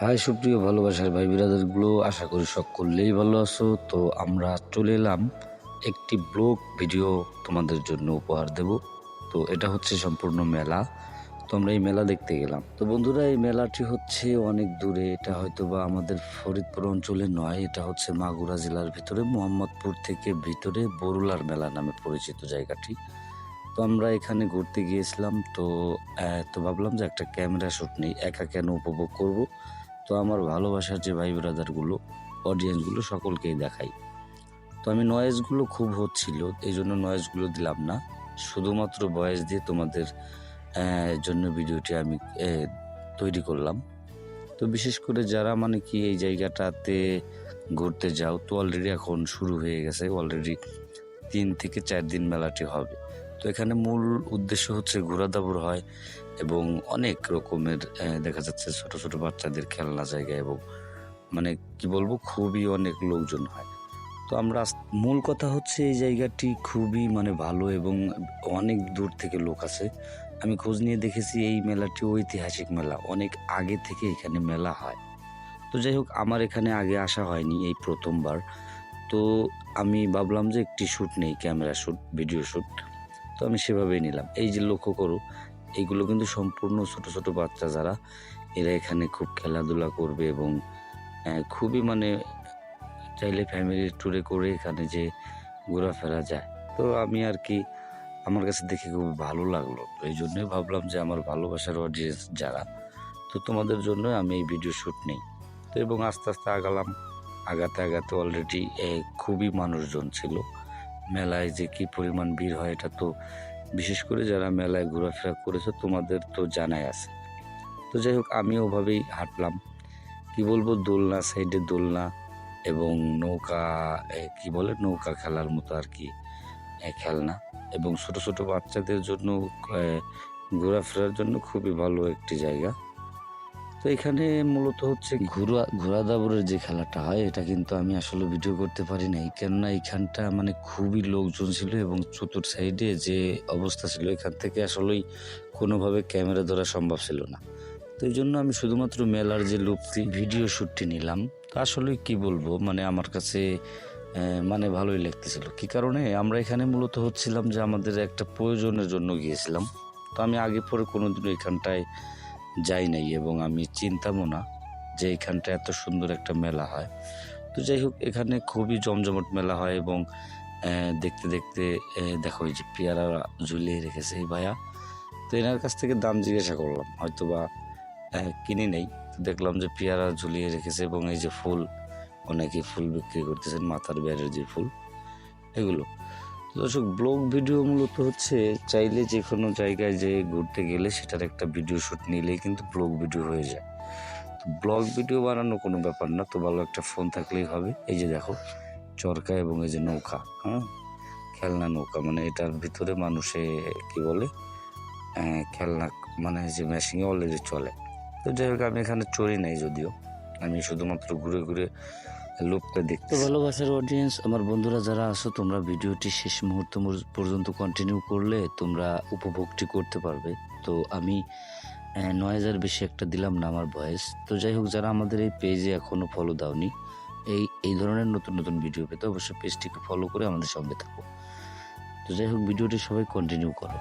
High, সুপ্রিয় ভালোবাসার ভাই বিরাদারগুলো, আশা করি সকলেই ভালো আছো। তো আমরা চলে এলাম একটি ব্লগ ভিডিও তোমাদের জন্য উপহার দেব। তো এটা হচ্ছে সম্পূর্ণ মেলা। তো আমরা এই মেলা দেখতে গেলাম। তো বন্ধুরা, এই মেলাটি হচ্ছে অনেক দূরে। এটা হয়তো বা আমাদের ফরিদপুর অঞ্চলে নয়। এটা হচ্ছে মাগুরা জেলার ভিতরে, মোহাম্মদপুর থেকে ভিতরে বরুলার মেলা নামে পরিচিত জায়গাটি। তো আমরা এখানে ঘুরতে গিয়েছিলাম। তো তো ভাবলাম যে একটা ক্যামেরা শ্যুট নেই। একা কেন উপভোগ করব? তো আমার ভালোবাসার যে ভাই ব্রাদারগুলো অডিয়েন্সগুলো সকলকেই দেখাই। তো আমি নয়েজগুলো খুব হচ্ছিল এই জন্য নয়েজগুলো দিলাম না। শুধুমাত্র ভয়েস দিয়ে তোমাদের জন্য ভিডিওটি আমি তৈরি করলাম। তো বিশেষ করে যারা মানে কি এই জায়গাটাতে ঘুরতে যাও, তো অলরেডি এখন শুরু হয়ে গেছে অলরেডি তিন থেকে চার দিন মেলাটি হবে। তো এখানে মূল উদ্দেশ্য হচ্ছে ঘোরাদাবর হয় এবং অনেক রকমের দেখা যাচ্ছে ছোট ছোট বাচ্চাদের খেলনা জায়গা এবং মানে কি বলব, খুবই অনেক লোকজন হয়। তো আমরা মূল কথা হচ্ছে এই জায়গাটি খুবই মানে ভালো এবং অনেক দূর থেকে লোক আছে আমি খোঁজ নিয়ে দেখেছি এই মেলাটি ঐতিহাসিক মেলা, অনেক আগে থেকে এখানে মেলা হয়। তো যাই হোক, আমার এখানে আগে আসা হয়নি এই প্রথমবার। তো আমি ভাবলাম যে একটি শ্যুট নেই, ক্যামেরা শ্যুট, ভিডিও শ্যুট। তো আমি সেভাবেই নিলাম। এই যে লক্ষ্য করো এইগুলো কিন্তু সম্পূর্ণ ছোট ছোট বাচ্চা যারা, এরা এখানে খুব খেলাধুলা করবে এবং খুবই মানে চাইলে ফ্যামিলি ট্যুরে করে এখানে যে ঘোরাফেরা যায়। তো আমি আর কি, আমার কাছে দেখে খুব ভালো লাগল। তো এই জন্যই ভাবলাম যে আমার ভালোবাসার অডিয়েন্স যারা, তো তোমাদের জন্য আমি এই ভিডিও শ্যুট নেই। তো এবং আস্তে আস্তে আগালাম। আগাতে আগাতে অলরেডি খুবই মানুষজন ছিল। মেলায় যে কি পরিমাণ ভিড় হয়, এটা তো বিশেষ করে যারা মেলায় ঘোরাফেরা করেছে, তোমাদের তো জানাই আছে। তো যাই হোক, আমি ওভাবেই হাঁটলাম। কি বলব, দোলনা সাইডে দোলনা এবং নৌকা কি বলে, নৌকা খেলার মতো আর কি খেলনা। এবং ছোট ছোট বাচ্চাদের জন্য ঘোরাফেরার জন্য খুবই ভালো একটি জায়গা। তো এখানে মূলত হচ্ছে ঘোরা ঘোড়া দাবরের যে খেলাটা হয়, এটা কিন্তু আমি আসলে ভিডিও করতে পারি নাই। কেননা এখানটা মানে খুবই লোকজন ছিল এবং চতুর সাইডে যে অবস্থা ছিল, এখান থেকে আসলেই কোনোভাবে ক্যামেরা ধরা সম্ভব ছিল না। তো এই জন্য আমি শুধুমাত্র মেলার যে লুপ্তি ভিডিও শ্যুটটি নিলাম। তো আসলে কি বলব? মানে আমার কাছে মানে ভালোই লাগতেছিল। কি কারণে? আমরা এখানে মূলত হচ্ছিলাম যে আমাদের একটা প্রয়োজনের জন্য গিয়েছিলাম। তো আমি আগে পরে কোনোদিনও এখানটায় যাই নাই এবং আমি চিন্তামও না যে এখানটা এত সুন্দর একটা মেলা হয়। তো যাই হোক, এখানে খুবই জমজমট মেলা হয় এবং দেখতে দেখতে দেখো এই যে পেয়ারা ঝুলিয়ে রেখেছে এই ভাইয়া। তো এনার কাছ থেকে দাম জিজ্ঞাসা করলাম হয়তো বা কিনি নেই। দেখলাম যে পেয়ারা ঝুলিয়ে রেখেছে এবং এই যে ফুল, অনেকে ফুল বিক্রি করতেছেন, মাথার বেড়ের যে ফুল, এগুলো। দর্শক, ব্লগ ভিডিও মূলত হচ্ছে চাইলে যে কোনো জায়গায় যে ঘুরতে গেলে সেটার একটা ভিডিও শ্যুট নিলেই কিন্তু ব্লগ ভিডিও হয়ে যায়। তো ব্লগ ভিডিও বানানো কোনো ব্যাপার না, তো ভালো একটা ফোন থাকলেই হবে। এই যে দেখো, চরকা এবং এই যে নৌকা হ্যাঁ? খেলনা নৌকা মানে এটার ভিতরে মানুষে কি বলে? খেলনা মানে যে মেশিনে অলরেডি চলে। তো যাই হোক, আমি এখানে চড়ি নাই যদিও। আমি শুধুমাত্র ঘুরে ঘুরে লোকটা দেখতে ভালোবাসার অডিয়েন্স আমার বন্ধুরা যারা আছো, তোমরা ভিডিওটি শেষ মুহূর্ত পর্যন্ত কন্টিনিউ করলে তোমরা উপভোগটি করতে পারবে। তো আমি নয় হাজার বেশি একটা দিলাম না আমার ভয়েস তো যাই হোক, যারা আমাদের এই পেজে এখনও ফলো দাওনি, এই এই ধরনের নতুন নতুন ভিডিও পেতে অবশ্যই পেজটিকে ফলো করে আমাদের সঙ্গে থাকো। তো যাই হোক ভিডিওটি সবাই কন্টিনিউ করো।